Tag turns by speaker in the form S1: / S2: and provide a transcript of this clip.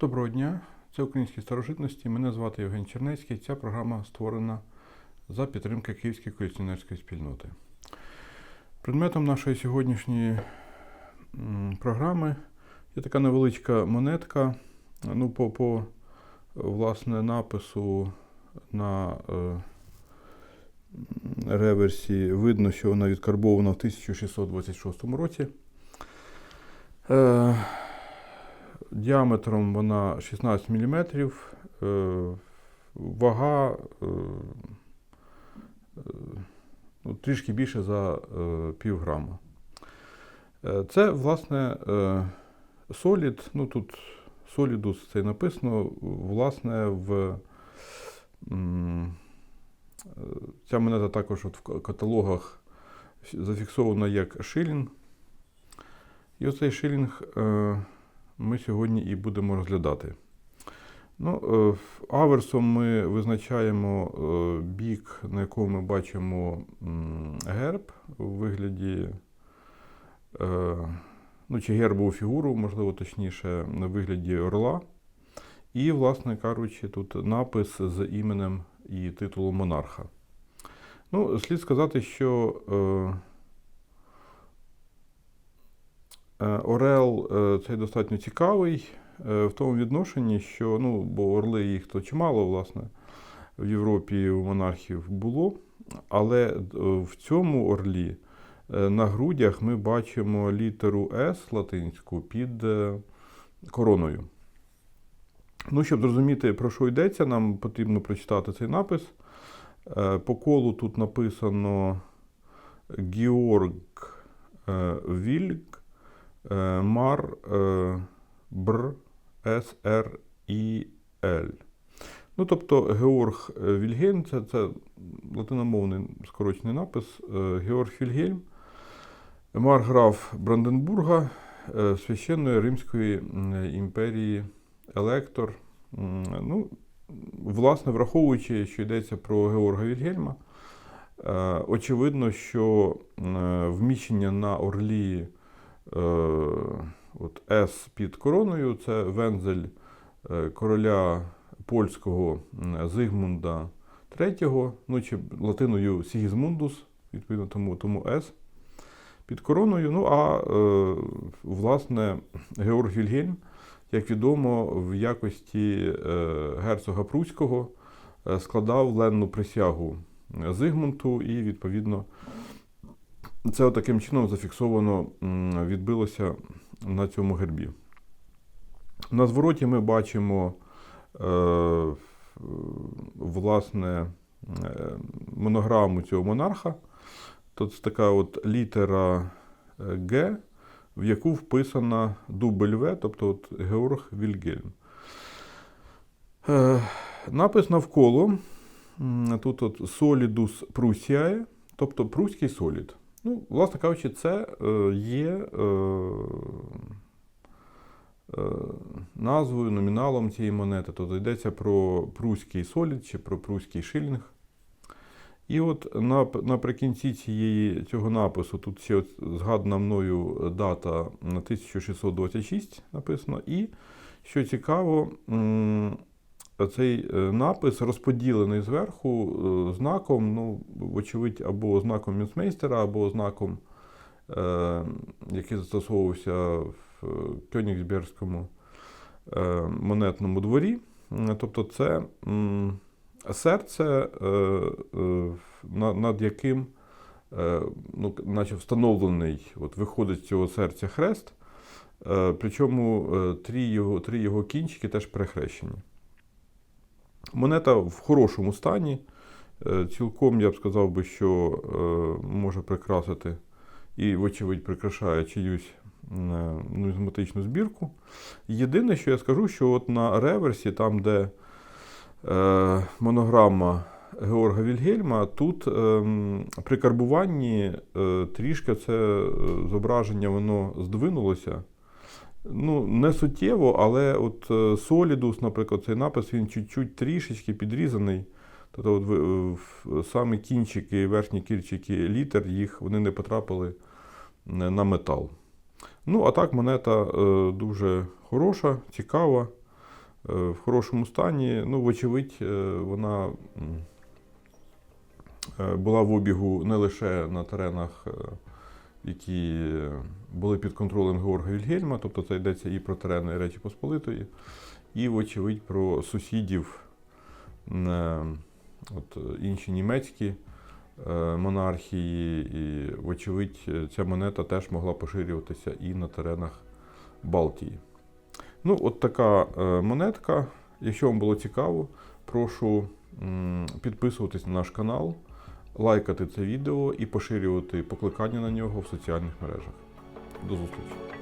S1: Доброго дня, це Українські старожитності. Мене звати Євген Чернецький. Ця програма створена за підтримки Київської колекціонерської спільноти. Предметом нашої сьогоднішньої програми є така невеличка монетка. Ну, по, по власне напису на е, реверсі видно, що вона відкарбована в 1626 році. Е, Діаметром вона 16 мм, е, вага е, е, ну, трішки більше за пів грама. Це, власне, солід, ну тут солідус це написано, власне, в ця монета також от в каталогах зафіксована як шилінг. І оцей шилінг ми сьогодні і будемо розглядати. Ну, е, аверсом ми визначаємо е, бік, на якому ми бачимо герб у вигляді, е, ну, чи гербову фігуру, можливо, точніше, на вигляді орла. І, власне кажучи, тут напис з іменем і титулом монарха. Ну, слід сказати, що е, Е, Орел е, цей достатньо цікавий е, в тому відношенні, що ну, бо орли їх то чимало, власне, в Європі у монархів було. Але е, в цьому орлі е, на грудях ми бачимо літеру С латинську під е, короною. Ну, щоб зрозуміти, про що йдеться, нам потрібно прочитати цей напис. Е, По колу тут написано Георг е, Вільк. Е, Мар е, Бр С Р І Л. Ну, тобто Георг е, Вільгельм, це, це латиномовний скорочений напис. Георг Вільгельм, марграф Бранденбурга, священної Римської імперії, електор. Ну, власне, враховуючи, що йдеться про Георга Вільгельма, очевидно, що вміщення на орлі е, от С під короною це вензель е, короля польського Зигмунда III, ну чи латиною Сігізмундус, відповідно тому, тому С під короною. Ну а е, власне Георг Вільгельм, як відомо, в якості е, герцога Пруського е, складав ленну присягу Зигмунту і, відповідно, це таким чином зафіксовано відбилося на цьому гербі. На звороті ми бачимо е, власне е, монограму цього монарха. Тут така от літера е, Г, в яку вписана дубль В, тобто от Георг Вільгельм. Е, Напис навколо. Тут от Solidus Prussiae, тобто пруський солід. Ну, власне кажучи, це е, є е, е, назвою, номіналом цієї монети. Тобто йдеться про пруський солід чи про пруський шилінг. І от наприкінці цієї, цього напису тут ще згадана мною дата на 1626 написано. І, що цікаво, цей е, напис розподілений зверху е, знаком, ну, вочевидь, або знаком Мюцмейстера, або знаком, е, який застосовувався в е, Кьонігсбергському е, монетному дворі. Тобто це серце, е, на- над яким е, ну, наче встановлений, от виходить з цього серця хрест, причому три його, три його кінчики теж перехрещені. Монета в хорошому стані. Е, Цілком я б сказав би, що е, може прикрасити і, вочевидь, прикрашає чиюсь е, нумізматичну збірку. Єдине, що я скажу, що от на реверсі, там, де монограма Георга Вільгельма, тут при карбуванні трішки це зображення воно здвинулося. Ну, не суттєво, але от е, Solidus, наприклад, цей напис, він чуть-чуть трішечки підрізаний. Тобто от, в- саме кінчики, верхні кінчики літер, їх вони не потрапили е, на метал. Ну, а так монета е, дуже хороша, цікава. е, в хорошому стані. Ну, вочевидь, е, вона е, була в обігу не лише на теренах, е, які були під контролем Георга Вільгельма, тобто це йдеться і про терени Речі Посполитої, і, вочевидь, про сусідів, е, от, інші німецькі е, монархії, і, вочевидь, ця монета теж могла поширюватися і на теренах Балтії. Ну, от така е, монетка. Якщо вам було цікаво, прошу підписуватись на наш канал, лайкати це відео і поширювати покликання на нього в соціальних мережах. До зустрічі!